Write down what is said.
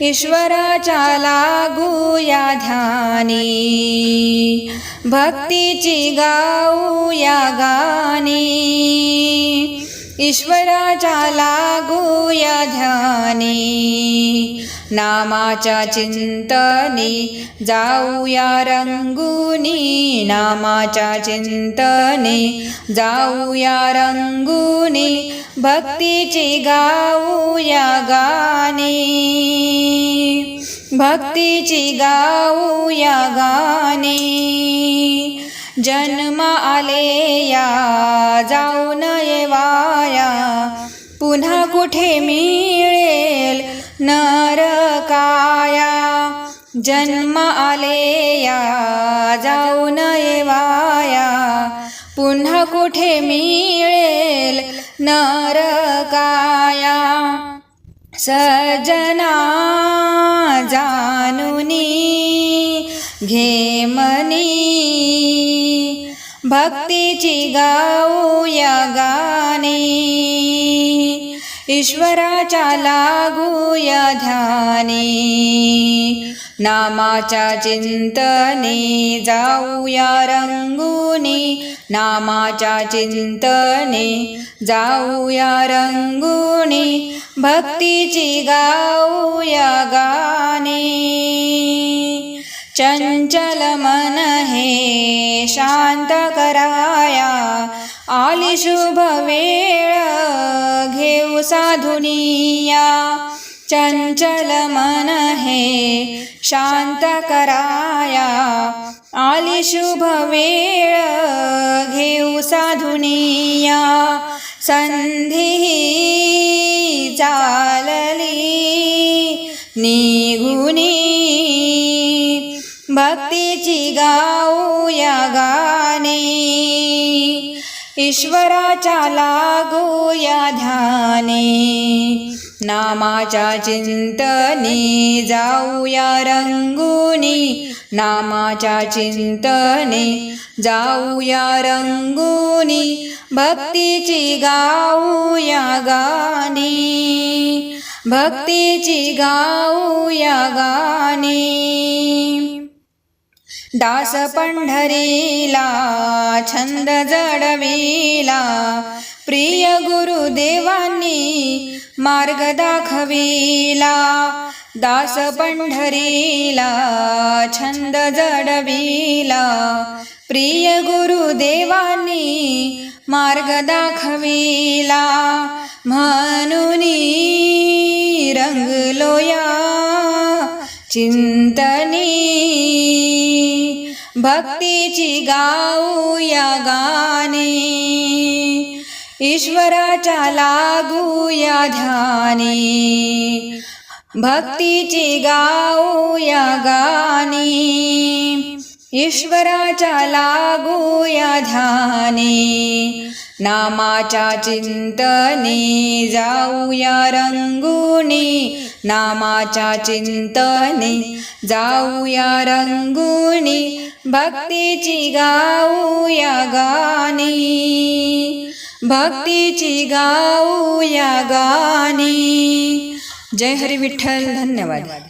ईश्वराच्या लागूया ध्यानी. भक्तीची गाऊया गाणी ईश्वराच्या लागूया ध्यानी. नामाच्या चिंतनी जाऊया रंगुनी. नामाच्या चिंतनी जाऊया रंगुनी. भक्तीची गाऊया गाणी भक्तीची गाऊया गाणे. जन्म आले या जाऊ नये वाया. पुन्हा कुठे मिळेल नरकाया? जन्म आले या जाऊ नये वाया. पुन्हा कुठे मिळेल नरकाया? सजना घे मनी. भक्तीची गाऊया गाणी. ईश्वराच्या लागूया ध्यानी. नामाच्या चिंतने जाऊया रंगुनी. नामाच्या चिंतने जाऊया रंगुनी. भक्तीची गाऊया गाणी. चंचल मन हे शांत कराया। आली शुभ वेळ घेऊ साधुनिया चंचल मन हे शांत कराया। आली शुभ वेळ घेऊ साधुनिया संधी भक्तीची गाऊया गाणे ईश्वराच्या लागूया ध्याने. नामाच्या चिंतनी जाऊया रंगुनी. नामाच्या चिंतने जाऊया रंगुनी. भक्तीची गाऊया गाणी भक्तीची गाऊया गाणी दास पंढरीला छंद जडविला प्रिय गुरुदेवांनी मार्ग दाखविला. दास पंढरीला छंद जडविला प्रिय गुरुदेवांनी मार्ग दाखविला. म्हणून रंगलोया चिंतनी. भक्तीची गाऊया गाणी ईश्वराच्या लागूया ध्याने. भक्तीची गाऊया गाणी ईश्वराच्या लागूया ध्याने नामाच्या चिंतने जाऊया रंगुनी नामाच्या चिंतने जाऊया रंगुनी भक्तीची गाऊया गाणी भक्तीची गाऊया गाणी. जय हरी विठ्ठल धन्यवाद.